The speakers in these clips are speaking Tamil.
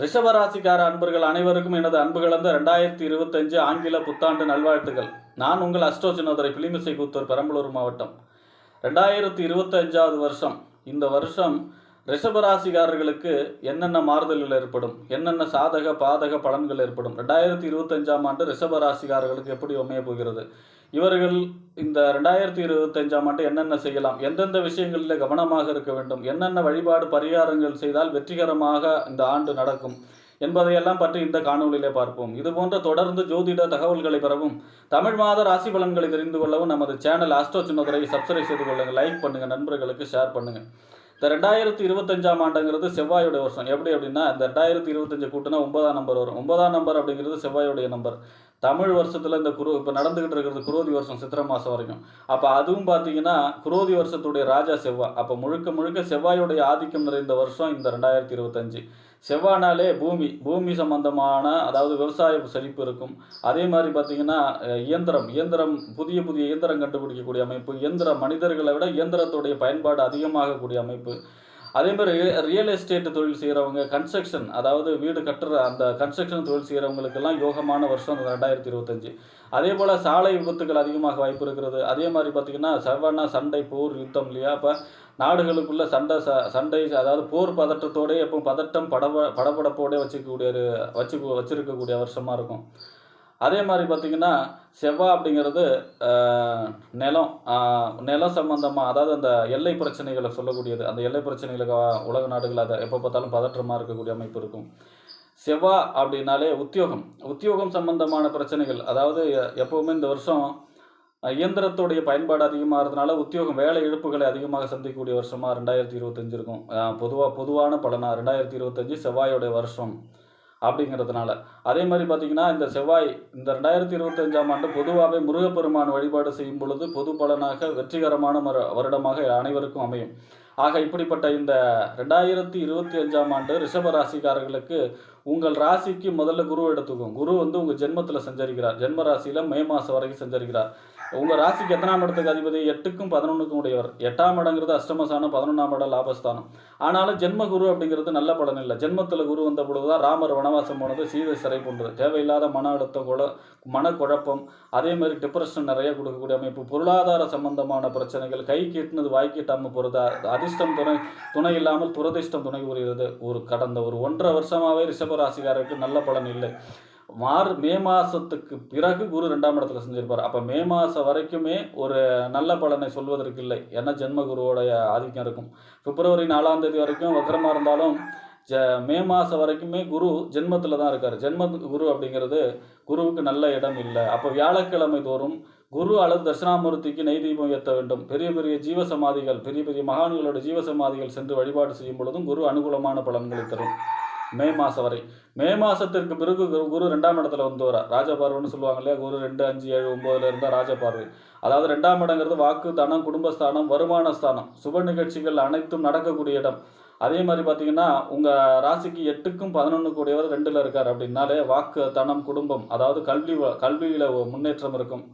ரிஷபராசிக்கார அன்பர்கள் அனைவருக்கும் எனது அன்பு கலந்த ரெண்டாயிரத்தி இருபத்தஞ்சு ஆங்கில புத்தாண்டு நல்வாழ்த்துக்கள். நான் உங்கள் அஷ்டோ சின்னோதரை பிலிமிசை கூத்தூர் பெரம்பலூர் மாவட்டம். ரெண்டாயிரத்தி இருபத்தஞ்சாவது வருஷம். இந்த வருஷம் ரிஷபராசிக்காரர்களுக்கு என்னென்ன மாறுதல்கள் ஏற்படும்? என்னென்ன சாதக பாதக பலன்கள் ஏற்படும்? ரெண்டாயிரத்தி இருபத்தஞ்சாம் ஆண்டு ரிஷபராசிக்காரர்களுக்கு எப்படி அமைய போகிறது? இவர்கள் இந்த ரெண்டாயிரத்தி இருபத்தஞ்சாம் ஆண்டு என்னென்ன செய்யலாம்? எந்தெந்த விஷயங்களில் கவனமாக இருக்க வேண்டும்? என்னென்ன வழிபாடு பரிகாரங்கள் செய்தால் வெற்றிகரமாக இந்த ஆண்டு நடக்கும்? என்பதையெல்லாம் பற்றி இந்த காணொலியிலே பார்ப்போம். இது போன்ற தொடர்ந்து ஜோதிட தகவல்களை பெறவும் தமிழ் மாத ராசி பலன்களை தெரிந்து கொள்ளவும் நமது சேனல் ஆஸ்ட்ரோ சின்னதுரை சப்ஸ்கிரைப் செய்து கொள்ளுங்கள் லைக் பண்ணுங்கள் நண்பர்களுக்கு ஷேர் பண்ணுங்கள் இந்த ரெண்டாயிரத்தி இருபத்தஞ்சாம் ஆண்டுங்கிறது செவ்வாயுடைய வருஷம். எப்படி அப்படின்னா இந்த ரெண்டாயிரத்தி இருபத்தஞ்சு கூட்டினா ஒன்பதாம் நம்பர் வரும். ஒன்பதாம் நம்பர் அப்படிங்கிறது செவ்வாயுடைய நம்பர் தமிழ் வருஷத்தில் இந்த குரு இப்போ நடந்துகிட்டு இருக்கிறது குரோதி வருஷம் சித்திரை மாதம் வரைக்கும். அப்போ அதுவும் பார்த்தீங்கன்னா குரோதி வருஷத்துடைய ராஜா செவ்வாய் அப்போ முழுக்க முழுக்க செவ்வாயுடைய ஆதிக்கம் நிறைந்த வருஷம் இந்த ரெண்டாயிரத்தி இருபத்தஞ்சு. செவ்வானாலே பூமி பூமி சம்பந்தமான அதாவது விவசாய செழிப்பு இருக்கும். அதே மாதிரி பார்த்தீங்கன்னா இயந்திரம் இயந்திரம் புதிய புதிய இயந்திரம் கண்டுபிடிக்கக்கூடிய அமைப்பு இயந்திர மனிதர்களை விட இயந்திரத்துடைய பயன்பாடு அதிகமாகக்கூடிய அமைப்பு. அதே மாதிரி ரியல் எஸ்டேட் தொழில் செய்கிறவங்க கன்ஸ்ட்ரக்ஷன் அதாவது வீடு கட்டுற அந்த கன்ஸ்ட்ரக்ஷன் தொழில் செய்கிறவங்களுக்கெல்லாம் யோகமான வருஷம் ரெண்டாயிரத்தி இருபத்தஞ்சு. அதே போல் சாலை விபத்துகள் அதிகமாக வாய்ப்பு இருக்கிறது. அதே மாதிரி பார்த்திங்கன்னா செவ்வனா சண்டை போர் யுத்தம் இல்லையா? அப்போ நாடுகளுக்குள்ள சண்டை ச சண்டை அதாவது போர் பதட்டத்தோடய எப்போ பதட்டம் படப படபடப்போடே வச்சுக்கக்கூடிய ஒரு வச்சு வச்சுருக்கக்கூடிய வருஷமாக இருக்கும். அதே மாதிரி பார்த்திங்கன்னா செவ்வாய் அப்படிங்கிறது நிலம் நிலம் சம்மந்தமாக அதாவது அந்த எல்லை பிரச்சனைகளை சொல்லக்கூடியது. அந்த எல்லை பிரச்சனைகளுக்கு உலக நாடுகள் அதை எப்போ பார்த்தாலும் பதற்றமாக இருக்கக்கூடிய அமைப்பு இருக்கும். செவ்வாய் அப்படின்னாலே உத்தியோகம். உத்தியோகம் சம்பந்தமான பிரச்சனைகள். அதாவது எப்போவுமே இந்த வருஷம் இயந்திரத்துடைய பயன்பாடு அதிகமாகிறதுனால உத்தியோகம் வேலை இழப்புகளை அதிகமாக சந்திக்கக்கூடிய வருஷமாக ரெண்டாயிரத்தி இருபத்தஞ்சு இருக்கும். பொதுவாக பொதுவான பலனா ரெண்டாயிரத்தி இருபத்தஞ்சு செவ்வாயோடைய வருஷம். அப்படிங்கிறதுனால. அதே மாதிரி பார்த்தீங்கன்னா இந்த செவ்வாய் இந்த ரெண்டாயிரத்தி இருபத்தஞ்சாம் ஆண்டு பொதுவாகவே முருகப்பெருமான் வழிபாடு செய்யும் பொழுது பொது பலனாக வெற்றிகரமான மரு வருடமாக அனைவருக்கும் அமையும். ஆக இப்படிப்பட்ட இந்த ரெண்டாயிரத்தி இருபத்தி அஞ்சாம் ஆண்டு ரிஷப ராசிக்காரர்களுக்கு உங்கள் ராசிக்கு முதல்ல குரு எடுத்துக்கும் குரு வந்து உங்கள் ஜென்மத்தில் சஞ்சரிக்கிறார். ஜென்ம ராசியில் மே மாதம் வரைக்கும் சஞ்சரிக்கிறார். உங்கள் ராசிக்கு எத்தனாம் இடத்துக்கு அதிபதி? எட்டுக்கும் பதினொன்றுக்கும் உடையவர். எட்டாம் இடங்கிறது அஷ்டமசானம் பதினொன்றாம் இடம் லாபஸ்தானம். ஆனாலும் ஜென்ம குரு அப்படிங்கிறது நல்ல பலன் இல்லை. ஜென்மத்தில் குரு வந்த பொழுதுதான் ராமர் வனவாசம் போனது சீதை சிறை போன்றது. தேவையில்லாத மன அழுத்தம் குழ மனக்குழப்பம் அதே மாதிரி டிப்ரெஷன் நிறைய கொடுக்கக்கூடிய அமைப்பு. பொருளாதார சம்பந்தமான பிரச்சனைகள் கை கீட்டினது வாய் கீட்டாமல் போகிறது அதிர்ஷ்டம் துணை துணை இல்லாமல் துரதிர்ஷ்டம் துணை புரிகிறது ஒரு கடந்த ஒரு ஒன்றரை வருஷமாகவே ரிஷபராசிக்காரருக்கு நல்ல பலன் இல்லை. மார் மே மாதத்துக்கு பிறகு குரு ரெண்டாம் இடத்துல செஞ்சிருப்பார். அப்போ மே மாதம் வரைக்குமே ஒரு நல்ல பலனை சொல்வதற்கு இல்லை. ஏன்னா ஜென்ம குருவோடைய ஆதிக்கம் இருக்கும். பிப்ரவரி நாலாம் தேதி வரைக்கும் வக்கரமாக இருந்தாலும் ஜ மே மாதம் வரைக்குமே குரு ஜென்மத்தில் தான் இருக்கார். ஜென்ம குரு அப்படிங்கிறது குருவுக்கு நல்ல இடம் இல்லை. அப்போ வியாழக்கிழமை தோறும் குரு அல்லது தட்சிணாமூர்த்திக்கு நெய் தீபம் ஏற்ற வேண்டும். பெரிய பெரிய ஜீவசமாதிகள் பெரிய பெரிய மகான்களோட ஜீவசமாதிகள் சென்று வழிபாடு செய்யும் பொழுதும் குரு அனுகூலமான பலன்களை தரும். மே மாதம் வரை. மே மாதத்திற்கு பிறகு குரு குரு ரெண்டாம் இடத்துல வந்து வர ராஜபார்வைன்னு சொல்லுவாங்க இல்லையா? குரு ரெண்டு அஞ்சு ஏழு ஒம்போதுல இருந்தால் ராஜபார்வை அதாவது ரெண்டாம் இடங்கிறது வாக்கு தனம் குடும்பஸ்தானம் வருமான ஸ்தானம். சுப நிகழ்ச்சிகள் அனைத்தும் நடக்கக்கூடிய இடம். அதே மாதிரி பார்த்தீங்கன்னா உங்கள் ராசிக்கு எட்டுக்கும் பதினொன்று கூடியவர் ரெண்டில் இருக்கார் அப்படின்னாலே வாக்கு தனம் குடும்பம் அதாவது கல்வி கல்வியில் முன்னேற்றம் இருக்கும்.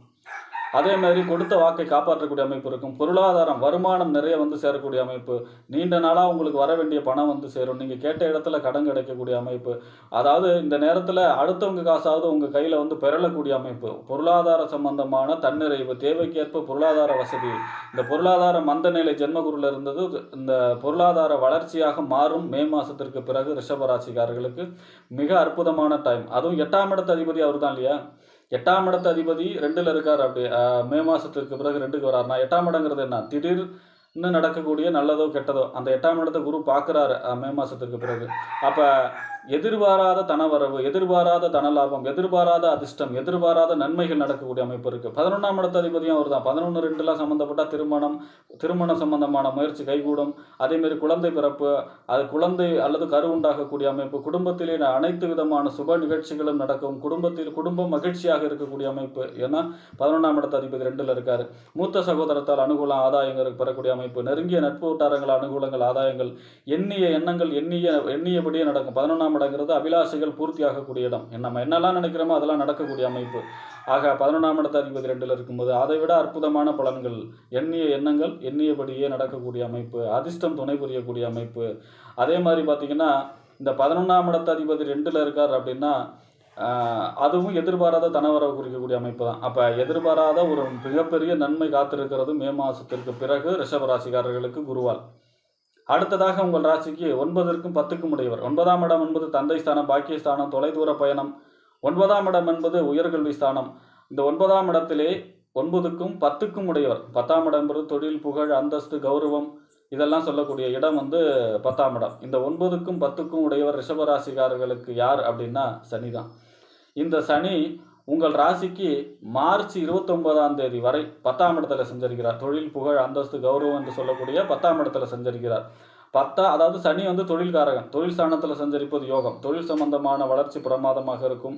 அதே மாதிரி கொடுத்த வாக்கை காப்பாற்றக்கூடிய அமைப்பு இருக்கும். பொருளாதாரம் வருமானம் நிறைய வந்து சேரக்கூடிய அமைப்பு. நீண்ட நாளாக உங்களுக்கு வர வேண்டிய பணம் வந்து சேரும். நீங்கள் கேட்ட இடத்துல கடன் கிடைக்கக்கூடிய அமைப்பு. அதாவது இந்த நேரத்தில் அடுத்தவங்க காசாவது உங்கள் கையில் வந்து பெறலக்கூடிய அமைப்பு. பொருளாதார சம்பந்தமான தன்னிறைவு தேவைக்கேற்ப பொருளாதார வசதி. இந்த பொருளாதார மந்த நிலை ஜென்மகுருல இருந்தது. இந்த பொருளாதார வளர்ச்சியாக மாறும் மே மாதத்திற்கு பிறகு ரிஷபராசிக்காரர்களுக்கு மிக அற்புதமான டைம் அதுவும் எட்டாம் இடத்த அதிபதி அவர் தான் இல்லையா? எட்டாம் இடத்து அதிபதி ரெண்டில் இருக்கார் அப்படி. மே மாதத்திற்கு பிறகு ரெண்டுக்கு வராருனா எட்டாம் இடங்கிறது என்ன? திடீர்னு நடக்கக்கூடிய நல்லதோ கெட்டதோ அந்த எட்டாம் இடத்தை குரு பார்க்குறாரு மே மாதத்துக்கு பிறகு. அப்போ எதிர்பாராத தனவரவு எதிர்பாராத தனலாபம் எதிர்பாராத அதிர்ஷ்டம் எதிர்பாராத நன்மைகள் நடக்கக்கூடிய அமைப்பு இருக்குது பதினொன்றாம் இடத்து அதிபதியும் அவர் தான் பதினொன்று ரெண்டுலாம் சம்மந்தப்பட்ட திருமணம் திருமணம் சம்பந்தமான முயற்சி கைகூடும். அதேமாரி குழந்தை பிறப்பு அது குழந்தை அல்லது கரு உண்டாகக்கூடிய அமைப்பு குடும்பத்திலே அனைத்து விதமான சுப நிகழ்ச்சிகளும் நடக்கும். குடும்பத்தில் குடும்பம் மகிழ்ச்சியாக இருக்கக்கூடிய அமைப்பு. ஏன்னா பதினொன்றாம் இடத்து அதிபதி ரெண்டில் இருக்கார். மூத்த சகோதரத்தால் அனுகூலம் ஆதாயங்கள் பெறக்கூடிய அமைப்பு. நெருங்கிய நட்பு வட்டாரங்கள் அனுகூலங்கள் ஆதாயங்கள் எண்ணிய எண்ணங்கள் எண்ணிய எண்ணியபடியே நடக்கும். பதினொன்றாம் இடங்கிறது அபிலாஷைகள் பூர்த்தியாகக்கூடிய இடம் நம்ம என்னெல்லாம் நினைக்கிறோமோ அதெல்லாம் நடக்கக்கூடிய அமைப்பு. ஆக பதினொன்றாம் இடத்து அதிபதி ரெண்டில் இருக்கும்போது அதை விட அற்புதமான பலன்கள் எண்ணிய எண்ணங்கள் எண்ணியபடியே நடக்கக்கூடிய அமைப்பு அதிர்ஷ்டம் துணை புரியக்கூடிய அமைப்பு. அதே மாதிரி பார்த்தீங்கன்னா இந்த பதினொன்றாம் இடத்து அதிபதி ரெண்டில் இருக்கார் அப்படின்னா அதுவும் எதிர்பாராத தனவரவு குறிக்கக்கூடிய அமைப்பு தான். அப்போ எதிர்பாராத ஒரு மிகப்பெரிய நன்மை காத்திருக்கிறது மே மாதத்திற்கு பிறகு ரிஷபராசிக்காரர்களுக்கு குருவால். அடுத்ததாக உங்கள் ராசிக்கு ஒன்பதற்கும் பத்துக்கும் உடையவர். ஒன்பதாம் இடம் என்பது தந்தை ஸ்தானம் பாக்கியஸ்தானம் தொலைதூர பயணம். ஒன்பதாம் இடம் என்பது உயர்கல்வி ஸ்தானம். இந்த ஒன்பதாம் இடத்திலே ஒன்பதுக்கும் பத்துக்கும் உடையவர். பத்தாம் இடம் என்பது தொழில் புகழ் அந்தஸ்து கௌரவம். இதெல்லாம் சொல்லக்கூடிய இடம் வந்து பத்தாம் இடம். இந்த ஒன்பதுக்கும் பத்துக்கும் உடையவர் ரிஷபராசிகாரர்களுக்கு யார் அப்படின்னா சனி தான் இந்த சனி உங்கள் ராசிக்கு மார்ச் இருபத்தொன்பதாம் தேதி வரை பத்தாம் இடத்துல செஞ்சிருக்கிறார். தொழில் புகழ் அந்தஸ்து கௌரவம் என்று சொல்லக்கூடிய பத்தாம் இடத்துல செஞ்சிருக்கிறார். பத்தா அதாவது சனி வந்து தொழில்காரகன். தொழில் ஸ்தானத்தில் சஞ்சரிப்பது யோகம். தொழில் சம்பந்தமான வளர்ச்சி பிரமாதமாக இருக்கும்.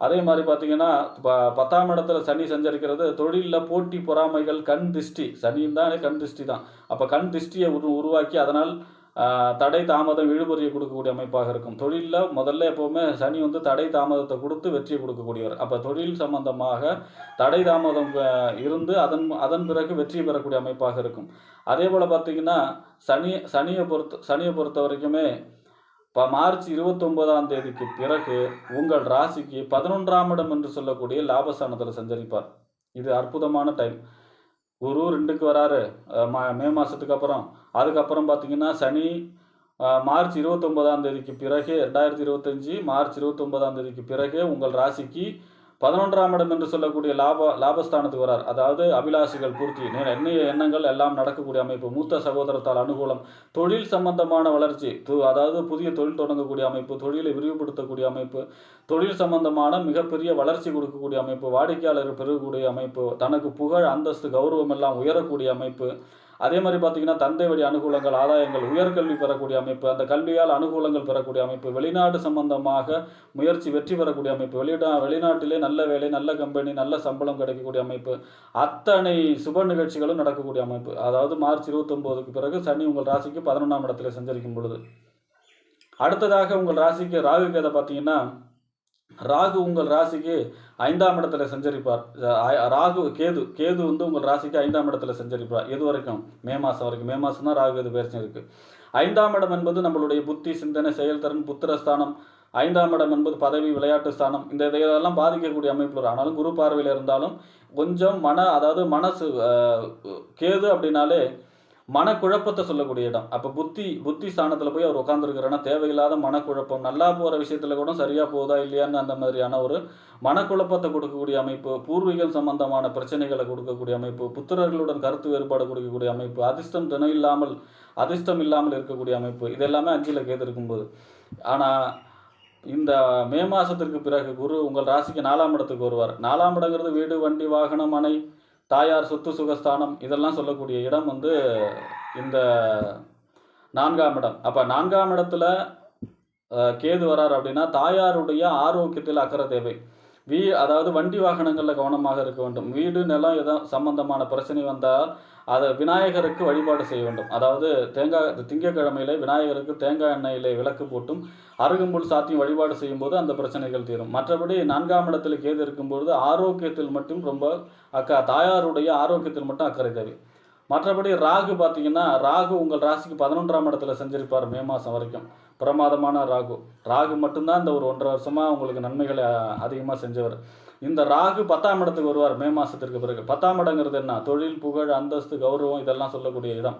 அதே மாதிரி பார்த்தீங்கன்னா ப பத்தாம் இடத்துல சனி சஞ்சரிக்கிறது தொழிலில் போட்டி பொறாமைகள் கண் திஷ்டி. சனியும் தான் கண் திஷ்டி தான் அப்போ கண் திஷ்டியை உரு உருவாக்கி அதனால் தடை தாமதம் இழுபறியை கொடுக்கக்கூடிய அமைப்பாக இருக்கும். தொழிலில் முதல்ல எப்போவுமே சனி வந்து தடை தாமதத்தை கொடுத்து வெற்றியை கொடுக்கக்கூடியவர். அப்போ தொழில் சம்பந்தமாக தடை தாமதம் இருந்து அதன் அதன் பிறகு வெற்றி பெறக்கூடிய அமைப்பாக இருக்கும். அதே போல் பார்த்தீங்கன்னா சனி சனியை பொறுத்த சனியை பொறுத்த வரைக்குமே இப்போ மார்ச் இருபத்தொன்பதாம் தேதிக்கு பிறகு உங்கள் ராசிக்கு பதினொன்றாம் இடம் என்று சொல்லக்கூடிய லாபஸ்தானத்தில் சஞ்சரிப்பார். இது அற்புதமான டைம். குரு ரெண்டுக்கு வராரு. மா- மே மாதத்துக்கு அப்புறம். அதுக்கப்புறம் பார்த்தீங்கன்னா சனி மார்ச் இருபத்தொன்பதாம் தேதிக்கு பிறகு ரெண்டாயிரத்தி இருபத்தஞ்சி மார்ச் இருபத்தொன்பதாம் தேதிக்கு பிறகு உங்கள் ராசிக்கு பதினொன்றாம் இடம் என்று சொல்லக்கூடிய லாப லாபஸ்தானத்துக்கு வரார். அதாவது அபிலாஷைகள் பூர்த்தி எண்ணெய எண்ணங்கள் எல்லாம் நடக்கக்கூடிய அமைப்பு மூத்த சகோதரத்தால் அனுகூலம் தொழில் சம்பந்தமான வளர்ச்சி து- அதாவது புதிய தொழில் தொடங்கக்கூடிய அமைப்பு தொழிலை விரிவுபடுத்தக்கூடிய அமைப்பு தொழில் சம்பந்தமான மிகப்பெரிய வளர்ச்சி கொடுக்கக்கூடிய அமைப்பு வாடிக்கையாளர் பெறக்கூடிய அமைப்பு தனக்கு புகழ் அந்தஸ்து கௌரவம் எல்லாம் உயரக்கூடிய அமைப்பு அதே மாதிரி பார்த்தீங்கன்னா தந்தை வழி அனுகூலங்கள் ஆதாயங்கள் உயர்கல்வி பெறக்கூடிய அமைப்பு அந்த கல்வியால் அனுகூலங்கள் பெறக்கூடிய அமைப்பு வெளிநாடு சம்பந்தமாக முயற்சி வெற்றி பெறக்கூடிய அமைப்பு வெளிநா வெளிநாட்டிலே நல்ல வேலை நல்ல கம்பெனி நல்ல சம்பளம் கிடைக்கக்கூடிய அமைப்பு அத்தனை சுப நிகழ்ச்சிகளும் நடக்கக்கூடிய அமைப்பு. அதாவது மார்ச் இருபத்தொம்போதுக்கு பிறகு சனி உங்கள் ராசிக்கு பதினொன்றாம் இடத்துல சஞ்சரிக்கும் பொழுது. அடுத்ததாக உங்கள் ராசிக்கு ராகு கேதை பார்த்தீங்கன்னா ராகு உங்கள் ராசிக்கு ஐந்தாம் இடத்துல சஞ்சரிப்பார். ராகு கேது கேது வந்து உங்கள் ராசிக்கு ஐந்தாம் இடத்துல சஞ்சரிப்பார். எது வரைக்கும்? மே மாதம் வரைக்கும். மே மாதம் தான் ராகு கேது பயிற்சி இருக்குது ஐந்தாம் இடம் என்பது நம்மளுடைய புத்தி சிந்தனை செயல்திறன் புத்திரஸ்தானம் ஐந்தாம் இடம் என்பது பதவி விளையாட்டு ஸ்தானம். இந்த இதெல்லாம் பாதிக்கக்கூடிய அமைப்பு ஆனாலும் குரு பார்வையில் இருந்தாலும் கொஞ்சம் மன அதாவது மனசு கேது அப்படின்னாலே மனக்குழப்பத்தை சொல்லக்கூடிய இடம். அப்போ புத்தி புத்தி ஸ்தானத்தில் போய் அவர் உட்காந்துருக்கிறன்னா தேவையில்லாத மனக்குழப்பம் நல்லா போகிற விஷயத்தில் கூட சரியாக போகுதா இல்லையான்னு அந்த மாதிரியான ஒரு மனக்குழப்பத்தை கொடுக்கக்கூடிய அமைப்பு பூர்வீகம் சம்பந்தமான பிரச்சனைகளை கொடுக்கக்கூடிய அமைப்பு புத்திரர்களுடன் கருத்து வேறுபாடு கொடுக்கக்கூடிய அமைப்பு அதிர்ஷ்டம் தினம் இல்லாமல் அதிர்ஷ்டம் இல்லாமல் இருக்கக்கூடிய அமைப்பு இது எல்லாமே அஞ்சில் கேது இருக்கும்போது ஆனால் இந்த மே மாதத்திற்கு பிறகு குரு உங்கள் ராசிக்கு நாலாம் இடத்துக்கு வருவார். நாலாம் இடங்கிறது வீடு வண்டி வாகனம் மனை தாயார் சொத்து சுகஸ்தானம் இதெல்லாம் சொல்லக்கூடிய இடம் வந்து இந்த நான்காம் இடம். அப்போ நான்காம் இடத்துல கேது வரார் அப்படின்னா தாயாருடைய ஆரோக்கியத்தில் அக்கறை தேவை. வீ அதாவது வண்டி வாகனங்களில் கவனமாக இருக்க வேண்டும். வீடு நிலம் எதோ சம்பந்தமான பிரச்சனை வந்தால் அதை விநாயகருக்கு வழிபாடு செய்ய வேண்டும். அதாவது தேங்காய் திங்கக்கிழமையிலே விநாயகருக்கு தேங்காய் எண்ணெயிலே விளக்கு போட்டும் அருகம்புல் சாத்தியும் வழிபாடு செய்யும்போது அந்த பிரச்சனைகள் தீரும். மற்றபடி நான்காம் இடத்தில் கேது இருக்கும்பொழுது ஆரோக்கியத்தில் மட்டும் ரொம்ப அக்கா தாயாருடைய ஆரோக்கியத்தில் மட்டும் அக்கறை தேவை. மற்றபடி ராகு பார்த்தீங்கன்னா ராகு உங்கள் ராசிக்கு பதினொன்றாம் இடத்துல செஞ்சிருப்பார் மே மாதம் வரைக்கும். பிரமாதமான ராகு. ராகு மட்டும்தான் இந்த ஒரு ஒன்றரை வருஷமாக உங்களுக்கு நன்மைகளை அதிகமாக செஞ்சவர். இந்த ராகு பத்தாம் இடத்துக்கு வருவார் மே மாதத்திற்கு பிறகு. பத்தாம் இடங்கிறது என்ன? தொழில் புகழ் அந்தஸ்து கௌரவம் இதெல்லாம் சொல்லக்கூடிய இடம்.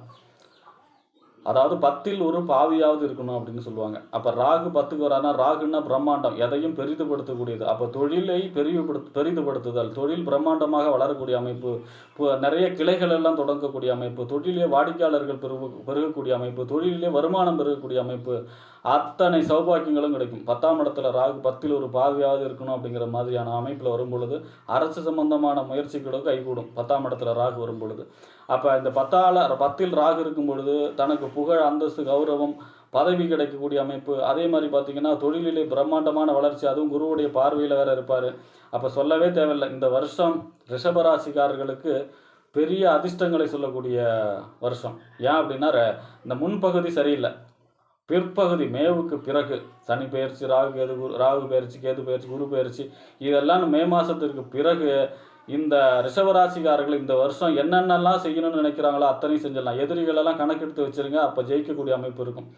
அதாவது பத்தில் ஒரு பாவியாவது இருக்கணும் அப்படின்னு சொல்லுவாங்க. அப்போ ராகு பத்துக்கு வரானா ராகுன்னா பிரம்மாண்டம். எதையும் பெரிதுபடுத்தக்கூடியது. அப்போ தொழிலை பெரிவுபடுத்து பெரிதுபடுத்துதல். தொழில் பிரம்மாண்டமாக வளரக்கூடிய அமைப்பு நிறைய கிளைகள் எல்லாம் தொடங்கக்கூடிய அமைப்பு தொழிலே வாடிக்கையாளர்கள் பெருகு பெருகக்கூடிய அமைப்பு தொழிலே வருமானம் பெருகக்கூடிய அமைப்பு அத்தனை சௌபாக்கியங்களும் கிடைக்கும். பத்தாம் இடத்துல ராகு பத்தில் ஒரு பார்வையாவது இருக்கணும் அப்படிங்கிற மாதிரியான அமைப்பில் வரும் பொழுது அரசு சம்பந்தமான முயற்சிகளும் கைகூடும். பத்தாம் இடத்துல ராகு வரும் பொழுது அப்போ இந்த பத்தால பத்தில் ராகு இருக்கும் பொழுது தனக்கு புகழ் அந்தஸ்து கௌரவம் பதவி கிடைக்கக்கூடிய அமைப்பு. அதே மாதிரி பார்த்தீங்கன்னா தொழிலிலே பிரம்மாண்டமான வளர்ச்சி அதுவும் குருவுடைய பார்வையில் வேற இருப்பார். அப்போ சொல்லவே தேவையில்லை. இந்த வருஷம் ரிஷபராசிக்காரர்களுக்கு பெரிய அதிர்ஷ்டங்களை சொல்லக்கூடிய வருஷம். ஏன் அப்படின்னா ர- இந்த முன்பகுதி சரியில்லை. பிற்பகுதி மேவுக்கு பிறகு சனி பெயர்ச்சி ராகு கேது குரு ராகு பெயர்ச்சி கேது பெயர்ச்சி குரு பயிற்சி இதெல்லாம் மே மாதத்திற்கு பிறகு இந்த ரிஷபராசிக்காரர்கள் இந்த வருஷம் என்னென்னலாம் செய்யணும்னு நினைக்கிறாங்களோ அத்தனையும் செஞ்சிடலாம். எதிரிகளெல்லாம் கணக்கெடுத்து வச்சிருங்க அப்போ ஜெயிக்கக்கூடிய அமைப்பு இருக்கும்.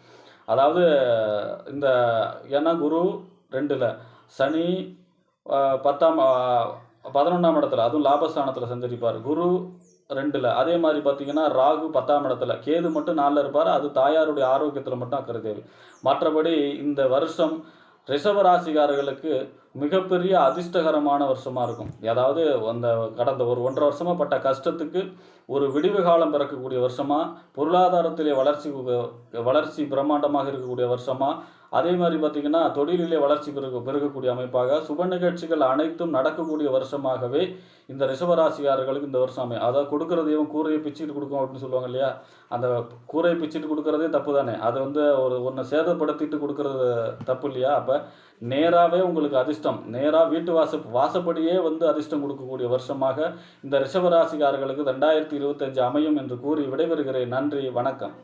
அதாவது இந்த ஏன்னா குரு ரெண்டில் சனி பத்தாம் பதினொன்றாம் இடத்துல அதுவும் லாபஸ்தானத்தில் சஞ்சரிப்பார். குரு ரெண்டில். அதே மாதிரி பார்த்தீங்கன்னா ராகு பத்தாம் இடத்துல. கேது மட்டும் நாலில் இருப்பார் அது தாயாருடைய ஆரோக்கியத்தில் மட்டும் அக்கறை தேவை. மற்றபடி இந்த வருஷம் ரிஷப ராசிக்காரர்களுக்கு மிகப்பெரிய அதிர்ஷ்டகரமான வருஷமாக இருக்கும். அதாவது அந்த கடந்த ஒரு ஒன்றரை வருஷமாக பட்ட கஷ்டத்துக்கு ஒரு விடிவு காலம் பிறக்கக்கூடிய வருஷமாக பொருளாதாரத்திலே வளர்ச்சி வளர்ச்சி பிரம்மாண்டமாக இருக்கக்கூடிய வருஷமாக அதே மாதிரி பார்த்திங்கன்னா தொழிலிலே வளர்ச்சி பெருக பெருகக்கூடிய அமைப்பாக சுப நிகழ்ச்சிகள் அனைத்தும் நடக்கக்கூடிய வருஷமாகவே இந்த ரிஷபராசிக்காரர்களுக்கு இந்த வருஷம் அமையும். அதாவது கொடுக்குறதையும் கூரையை பிச்சுட்டு கொடுக்கும் அப்படின்னு சொல்லுவாங்க இல்லையா? அந்த கூரையை பிச்சுட்டு கொடுக்குறதே தப்பு தானே? அதை வந்து ஒரு ஒன்றை சேதப்படுத்திட்டு கொடுக்குறது தப்பு இல்லையா? அப்போ நேராகவே உங்களுக்கு அதிர்ஷ்டம். நேராக வீட்டு வாச வாசப்படியே வந்து அதிர்ஷ்டம் கொடுக்கக்கூடிய வருஷமாக இந்த ரிஷபராசிக்காரர்களுக்கு ரெண்டாயிரத்தி இருபத்தஞ்சு அமையும் என்று கூறி விடைபெறுகிறேன். நன்றி வணக்கம்.